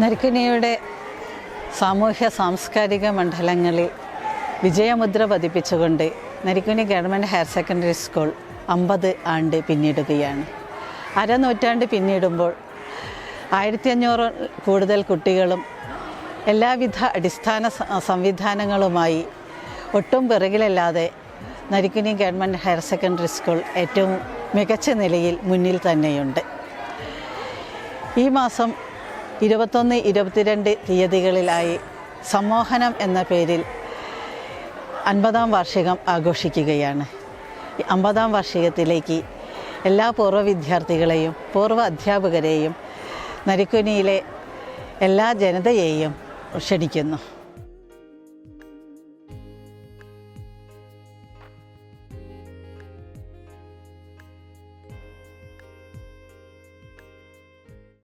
നരിക്കുനിയുടെ സാമൂഹ്യ സാംസ്കാരിക മണ്ഡലങ്ങളിൽ വിജയമുദ്ര പതിപ്പിച്ചുകൊണ്ട് നരിക്കുനി ഗവൺമെന്റ് ഹയർ സെക്കൻഡറി സ്കൂൾ അമ്പത് ആണ്ട് പിന്നിടുകയാണ്. അരനൂറ്റാണ്ട് പിന്നിടുമ്പോൾ ആയിരത്തി അഞ്ഞൂറ് കൂടുതൽ കുട്ടികളും എല്ലാവിധ അടിസ്ഥാന സംവിധാനങ്ങളുമായി ഒട്ടും പിറകിലല്ലാതെ നരിക്കുനി ഗവൺമെന്റ് ഹയർ സെക്കൻഡറി സ്കൂൾ ഏറ്റവും മികച്ച നിലയിൽ മുന്നിൽ തന്നെയുണ്ട്. ഈ മാസം ഇരുപത്തൊന്ന് ഇരുപത്തിരണ്ട് തീയതികളിലായി സമ്മോഹനം എന്ന പേരിൽ അൻപതാം വാർഷികം ആഘോഷിക്കുകയാണ്. അമ്പതാം വാർഷികത്തിലേക്ക് എല്ലാ പൂർവ വിദ്യാർത്ഥികളെയും പൂർവ അധ്യാപകരെയും നരിക്കുനിയിലെ എല്ലാ ജനതയെയും ക്ഷണിക്കുന്നു.